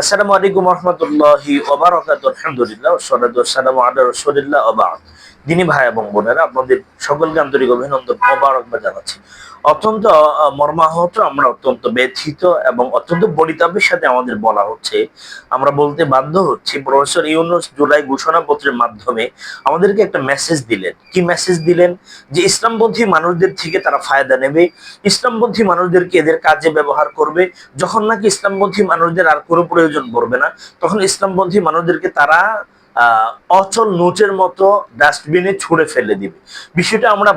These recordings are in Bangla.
আসসালামু আলাইকুম রহমতুল্লাহি ওবারাকাতু আলহামদুলিল্লাহ সরাদ ওয়াসসালামু আলা রাসূলিল্লাহ, ওয়া দিনী ভাই এবং বোনেরা, আপনাদের সকলকে আন্তরিক অভিনন্দন মোবারকবাদ জানাচ্ছি। অত্যন্ত মর্মাহত, আমরা অত্যন্ত ব্যথিত এবং অত্যন্ত পরিতাপের সাথে আমাদের বলা হচ্ছে। আমরা বলতে বাধ্য হচ্ছি, প্রফেসর ইউনুস জুলাই ঘোষণাপত্রের মাধ্যমে আমাদেরকে একটা মেসেজ দিলেন। কি মেসেজ দিলেন? যে ইসলামপন্থী মানুষদের থেকে তারা ফায়দা নেবে। ইসলামপন্থী মানুষদেরকে এদের কাজে ব্যবহার করবে। যখন নাকি ইসলামপন্থী মানুষদের আর কোনো প্রয়োজন পড়বে না, তখন ইসলামপন্থী মানুষদেরকে তারা অচল নোটের মতো ডাস্টবিনে ফেলে দিবে। বিষয়টা আমরা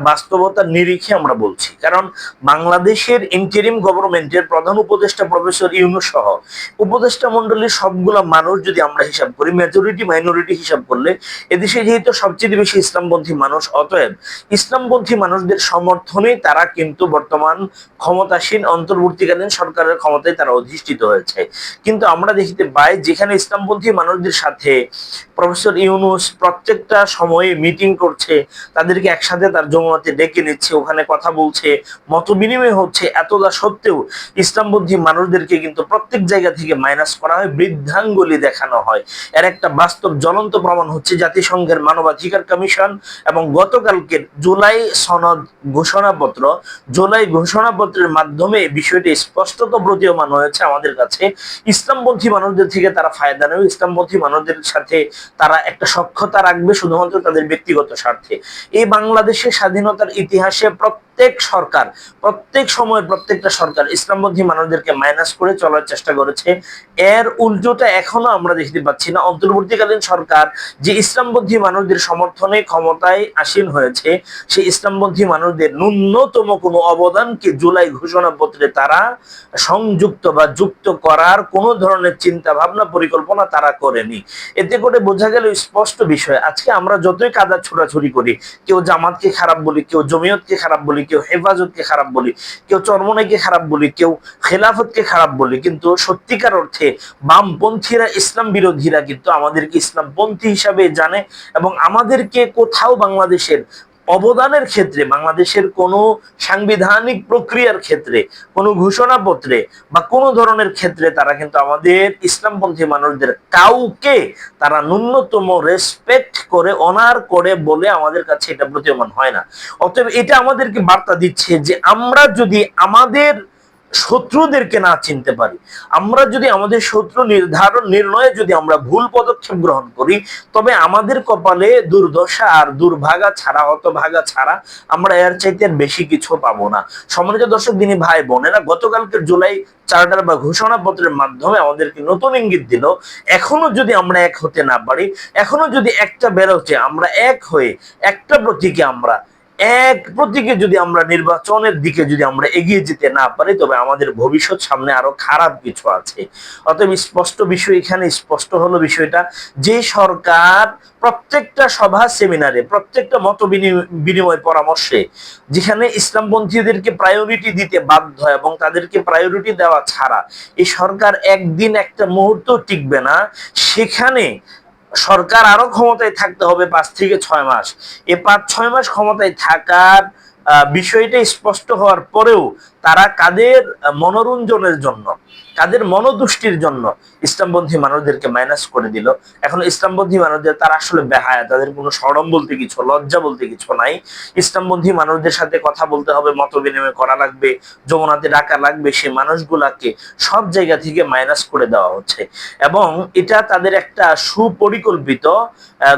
নিরিখে আমরা বলছি। কারণ বাংলাদেশের গভর্নমেন্টের প্রধান উপদেষ্টা প্রফেসর ইউনুস সহ উপদেষ্টা মন্ডলীর মানুষ যদি আমরা হিসাব করি মেজরিটি মাইনরিটি হিসাব করলে এদেশে যেহেতু সবচেয়ে বেশি ইসলামপন্থী মানুষ, অতএব ইসলামপন্থী মানুষদের সমর্থনে তারা কিন্তু বর্তমান ক্ষমতাসীন, অন্তর্বর্তীকালীন সরকারের ক্ষমতায় তারা অধিষ্ঠিত হয়েছে। কিন্তু আমরা দেখিতে পাই, যেখানে ইসলামপন্থী মানুষদের সাথে প্রফেসর ইউনুস প্রত্যেকটা সময়ে মিটিং করছে, তাদেরকে একসাথে তার জমাতে ডেকে নিচ্ছে, ওখানে কথা বলছে, মত বিনিময় হচ্ছে, এতটা সত্ত্বেও ইসলামপন্থী মানুষদেরকে কিন্তু প্রত্যেক জায়গা থেকে মাইনাস করা হয়, বৃদ্ধাঙ্গুলি দেখানো হয়। এর একটা বাস্তব জ্বলন্ত প্রমাণ হচ্ছে জাতিসংঘের মানবাধিকার কমিশন এবং গতকালকে জুলাই সনদ ঘোষণাপত্র। জুলাই ঘোষণাপত্রের মাধ্যমে বিষয়টি স্পষ্টত প্রতীয়মান হয়েছে আমাদের কাছে। ইসলামপন্থী মানুষদের থেকে তারা ফায়দা নেবে ইসলামপন্থী মানুষদের সাথে তারা একটা সক্ষতা রাখবে শুধুমাত্র তাদের ব্যক্তিগত স্বার্থে। এই বাংলাদেশের স্বাধীনতার ইতিহাসে প্রত্যেক সরকার, প্রত্যেক সময়ের প্রত্যেকটা সরকার ইসলামপন্থী মানুষদেরকে মাইনাস করে চলার চেষ্টা করেছে। এর উল্টোটা এখনও আমরা দেখতে পাচ্ছি না। অন্তর্বর্তীকালীন সরকার যে ইসলামপন্থী মানুষদের সমর্থনে ক্ষমতায় আসীন হয়েছে, সেই ইসলামপন্থী মানুষদের ন্যূনতম কোনো অবদানকে জুলাই ঘোষণাপত্রে তারা সংযুক্ত বা যুক্ত করার কোনো ধরনের চিন্তা ভাবনা পরিকল্পনা তারা করেনি। এতে করে বোঝা গেল স্পষ্ট বিষয়। আজকে আমরা যতই কাদা ছোড়াছুরি করি, কেউ জামাতকে খারাপ বলি, কেউ জমিয়তকে খারাপ বলি কেউ হেফাজতকে খারাপ বলি, কেউ চরমনাইকে খারাপ বলি, কেউ খেলাফতকে খারাপ বলি, কিন্তু সত্যিকার অর্থে বামপন্থীরা, ইসলাম বিরোধীরা কিন্তু আমাদেরকে ইসলামপন্থী হিসাবে জানে এবং আমাদেরকে কোথাও বাংলাদেশের অবদানের ক্ষেত্রে, বাংলাদেশের কোনো সাংবিধানিক প্রক্রিয়ার ক্ষেত্রে, কোনো ঘোষণাপত্রে বা কোনো ধরনের ক্ষেত্রে তারা কিন্তু আমাদের ইসলামপন্থী মানুষদের কাউকে তারা ন্যূনতম রেসপেক্ট করে অনার করে বলে আমাদের কাছে এটা প্রতীয়মান হয় না। অতএব এটা আমাদেরকে বার্তা দিচ্ছে যে আমরা যদি আমাদের শত্রুদেরকে না চিনতে পারি। আমরা যদি আমাদের শত্রু নির্ধারণ নির্ণয়ে যদি আমরা ভুল পদক্ষেপ গ্রহণ করি, তবে আমাদের কপালে দুর্দশা আর দুর্ভাগা ছাড়া, হতভাগা ছাড়া আমরা এর চাইতে বেশি কিছু পাবো না। সম্মানিত দর্শক, দিনী ভাই, বোনেরা গতকালকে জুলাই চার্টার বা ঘোষণাপত্রের মাধ্যমে আমাদেরকে নতুন ইঙ্গিত দিল, এখনও যদি আমরা এক হতে না পারি, এখনও যদি একটা বেরোচ্ছে, আমরা এক হয়ে একটা প্রতীকে আমরা এক প্রতীকে যদি আমরা নির্বাচনের দিকে যদি আমরা এগিয়ে যেতে না পারি, তবে আমাদের ভবিষ্যৎ সামনে আরও খারাপ কিছু আছে। অতএব স্পষ্ট বিষয় এখানে, স্পষ্ট হলো বিষয়টা, যে সরকার প্রত্যেকটা সভা, সেমিনারে, প্রত্যেকটা মত বিনিময় পরামর্শে, যেখানে ইসলামপন্থীদেরকে প্রায়োরিটি দিতে বাধ্য এবং তাদেরকে প্রায়োরিটি দেওয়া ছাড়া, এই সরকার একদিন একটা মুহূর্ত টিকবে না, সেখানে সরকার আরও ক্ষমতায় থাকতে হবে পাঁচ থেকে ছয় মাস। এ পাঁচ, ছয় মাস ক্ষমতায় থাকার বিষয়টা স্পষ্ট হওয়ার পরেও তারা কাদের মনোরঞ্জনের জন্য, কাদের মনোদুষ্টির জন্য ইসলামপন্থী মানুষদেরকে মাইনাস করে দিল। এখন ইসলামপন্থী মানুষদের তারা আসলে বেহায়া, তাদের কোনো সরম বলতে কিছু, লজ্জা বলতে কিছু নাই। ইসলামপন্থী মানুষদের সাথে কথা বলতে হবে, মত বিনিময় করা লাগবে, যমুনাতে ডাকা লাগবে সে মানুষগুলাকে সব জায়গা থেকে মাইনাস করে দেওয়া হচ্ছে। এবং এটা তাদের একটা সুপরিকল্পিত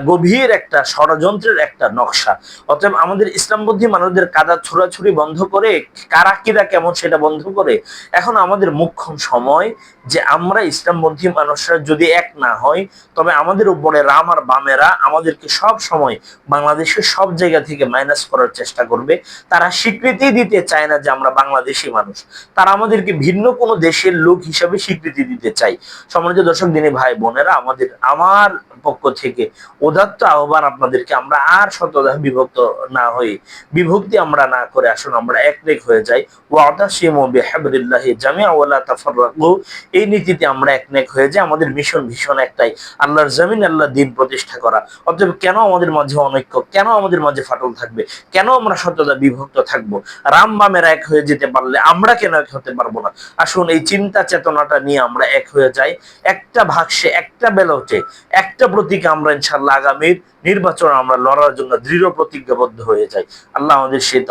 গভীর একটা ষড়যন্ত্রের একটা নকশা। অতএব আমাদের ইসলামপন্থী মানুষদের কাদা ছোড়াছুড়ি বন্ধ করে কারা কিরা কেমন সেটা বন্ধ করে, এখন আমাদের মুখ্যম সময় যে আমরা ইসলামপন্থী মানুষরা যদি এক না হই, তবে আমাদের উপরে রাম আর বামেরা আমাদেরকে সব সময় বাংলাদেশের সব জায়গা থেকে মাইনাস করার চেষ্টা করবে। তারা স্বীকৃতি দিতে চায় না যে আমরা বাংলাদেশি মানুষ। তারা আমাদেরকে ভিন্ন কোনো দেশের লোক হিসাবে স্বীকৃতি দিতে চাই সম্মানিত দর্শক, দিনে ভাই বোনেরা, আমাদের, আমার পক্ষ থেকে উদাত্ত আহ্বান আপনাদেরকে, আমরা আর শতদা বিভক্ত না হয়ে, বিভক্তি আমরা না করে আসুন, আমরা এক হয়ে যাই। ওয়া এই নীতিতে আমরা একনেক হয়ে যাই, আমাদের মিশন ভীষণ একটাই, আল্লাহর আল্লাহ দিন প্রতিষ্ঠা করা। কেন আমাদের মাঝে অনৈক্য? কেন আমাদের মাঝে ফাটল থাকবে? কেন আমরা বিভক্ত থাকব? রাম এক হয়ে যেতে পারলে আমরা কেন এক হতে পারব না? আসুন এই চিন্তা চেতনাটা নিয়ে আমরা এক হয়ে যাই। একটা ভাগসে, একটা বেলটে একটা প্রতীকে আমরা ইনশাল্লাহ আগামীর নির্বাচন আমরা লড়ার জন্য দৃঢ় প্রতিজ্ঞাবদ্ধ হয়ে যাই। আল্লাহ আমাদের সেই।